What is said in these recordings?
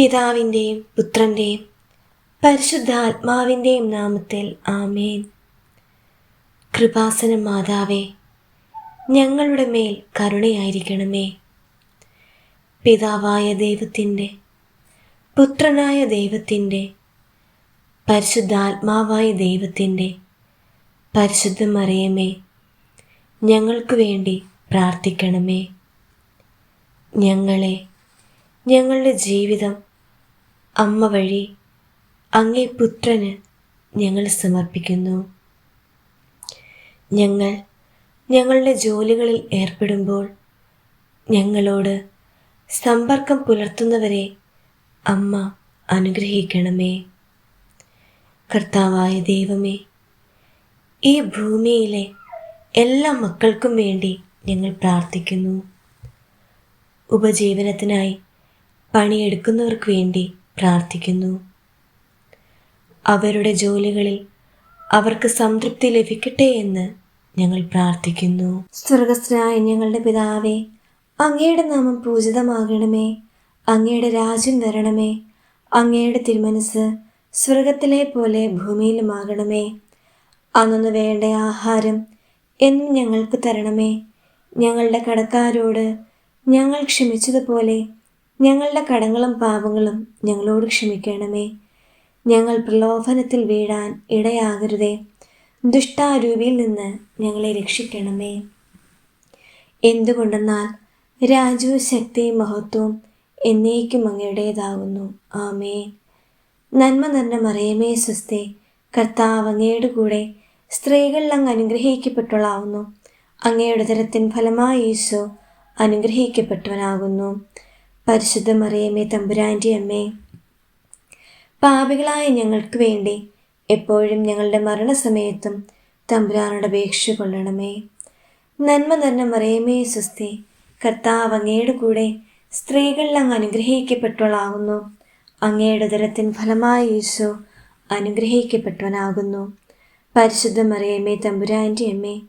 പിതാവിന്റെയും പുത്രന്റെയും പരിശുദ്ധാത്മാവിന്റെയും നാമത്തിൽ ആമേൻ. കൃപാസന മാതാവേ ഞങ്ങളുടെ മേൽ കരുണയായിരിക്കണമേ. പിതാവായ ദൈവത്തിന്റെ പുത്രനായ ദൈവത്തിന്റെ പരിശുദ്ധാത്മാവായ ദൈവത്തിന്റെ പരിശുദ്ധ മറിയമേ ഞങ്ങൾക്ക് വേണ്ടി പ്രാർത്ഥിക്കണമേ. ഞങ്ങളെ ഞങ്ങളുടെ ജീവിതം അമ്മ വഴി അങ്ങേ പുത്രന് ഞങ്ങൾ സമർപ്പിക്കുന്നു. ഞങ്ങൾ ഞങ്ങളുടെ ജോലികളിൽ ഏർപ്പെടുമ്പോൾ ഞങ്ങളോട് സമ്പർക്കം പുലർത്തുന്നവരെ അമ്മ അനുഗ്രഹിക്കണമേ. കർത്താവായ ദൈവമേ ഈ ഭൂമിയിലെ എല്ലാ മക്കൾക്കും വേണ്ടി ഞങ്ങൾ പ്രാർത്ഥിക്കുന്നു. ഉപജീവനത്തിനായി പണിയെടുക്കുന്നവർക്ക് വേണ്ടി പ്രാർത്ഥിക്കുന്നു. അവരുടെ ജോലികളിൽ അവർക്ക് സംതൃപ്തി ലഭിക്കട്ടെ എന്ന് ഞങ്ങൾ പ്രാർത്ഥിക്കുന്നു. സ്വർഗസ്ഥനായ ഞങ്ങളുടെ പിതാവേ അങ്ങയുടെ നാമം പൂജിതമാകണമേ. അങ്ങയുടെ രാജ്യം വരണമേ. അങ്ങയുടെ തിരുമനസ് സ്വർഗത്തിലെ പോലെ ഭൂമിയിലുമാകണമേ. അന്നു വേണ്ട ആഹാരം എന്നും ഞങ്ങൾക്ക് തരണമേ. ഞങ്ങളുടെ കടക്കാരോട് ഞങ്ങൾ ക്ഷമിച്ചതുപോലെ ഞങ്ങളുടെ കടങ്ങളും പാപങ്ങളും ഞങ്ങളോട് ക്ഷമിക്കണമേ. ഞങ്ങൾ പ്രലോഭനത്തിൽ വീഴാൻ ഇടയാകരുതേ. ദുഷ്ടാരൂപിയിൽ നിന്ന് ഞങ്ങളെ രക്ഷിക്കണമേ. എന്തുകൊണ്ടെന്നാൽ രാജു ശക്തി മഹത്വം എന്നേക്കും അങ്ങയുടേതാകുന്നു. ആമേ നന്മ നന്മ മറിയമേ സ്വസ്തി കർത്താവ് അങ്ങയുടെ കൂടെ സ്ത്രീകളിൽ അങ്ങ് അനുഗ്രഹിക്കപ്പെട്ടവളാവുന്നു. അങ്ങയുടെ തരത്തിൻ ഫലമായി ഈശോ അനുഗ്രഹിക്കപ്പെട്ടവനാകുന്നു. പരിശുദ്ധ മറിയമ്മേ തമ്പുരാന്റെ അമ്മേ. പാപികളായ ഞങ്ങൾക്ക് വേണ്ടി എപ്പോഴും ഞങ്ങളുടെ മരണസമയത്തും തമ്പുരാനോട് അപേക്ഷ കൊള്ളണമേ. നന്മ നിറഞ്ഞ മറിയമ്മേ സുസ്തി കർത്താവ് അങ്ങയുടെ കൂടെ സ്ത്രീകളിൽ അങ്ങ് അനുഗ്രഹിക്കപ്പെട്ടവളാകുന്നു. അങ്ങയുടെ ദരത്തിൻ ഫലമായ യേശു അനുഗ്രഹിക്കപ്പെട്ടവനാകുന്നു. പരിശുദ്ധ മറിയമ്മേ തമ്പുരാന്റെ അമ്മേ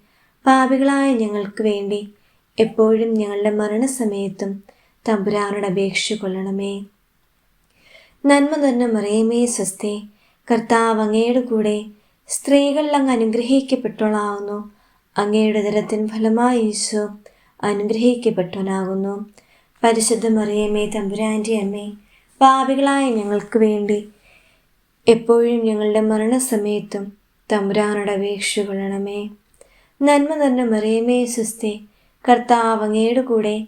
പാപികളായ ഞങ്ങൾക്ക് വേണ്ടി എപ്പോഴും ഞങ്ങളുടെ മരണസമയത്തും തമ്പുരാനോട് അപേക്ഷ കൊള്ളണമേ. നന്മ തന്നെ മറിയമേ സ്വസ്തി കർത്താവ് അങ്ങയുടെ കൂടെ സ്ത്രീകളിൽ അങ്ങ് അനുഗ്രഹിക്കപ്പെട്ടോളാവുന്നു അങ്ങയുടെ തരത്തിൻ ഫലമായി ഈശോ അനുഗ്രഹിക്കപ്പെട്ടവനാകുന്നു. പരിശുദ്ധ മറിയമേ തമ്പുരാന്റെ അമ്മേ പാപികളായ ഞങ്ങൾക്ക് വേണ്ടി എപ്പോഴും ഞങ്ങളുടെ മരണസമയത്തും തമ്പുരാനോട് അപേക്ഷ കൊള്ളണമേ. നന്മ തന്നെ മറിയമേ സ്വസ്തി കർത്താവ് അങ്ങയുടെ കൂടെ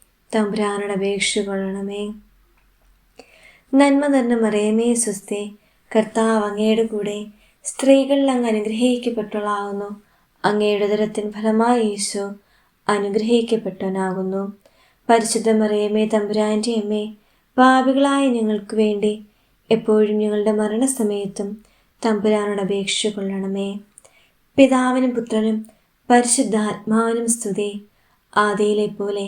തമ്പുരാനോട് അപേക്ഷ കൊള്ളണമേ നന്മ തന്നെ മറിയമേ സ്വസ്തി കർത്താവ് അങ്ങയുടെ കൂടെ സ്ത്രീകളിൽ അങ്ങ് അനുഗ്രഹിക്കപ്പെട്ടവളാകുന്നു. അങ്ങയുടെ ഉദരത്തിൻ ഫലമായി യേശു അനുഗ്രഹിക്കപ്പെട്ടവനാകുന്നു. പരിശുദ്ധ മറിയമേ തമ്പുരാന്റെ അമ്മേ പാപികളായ ഞങ്ങൾക്ക് വേണ്ടി എപ്പോഴും ഞങ്ങളുടെ മരണസമയത്തും തമ്പുരാനോട് അപേക്ഷ കൊള്ളണമേ പിതാവിനും പുത്രനും പരിശുദ്ധാത്മാവിനും സ്തുതി. ആദിയിലെ പോലെ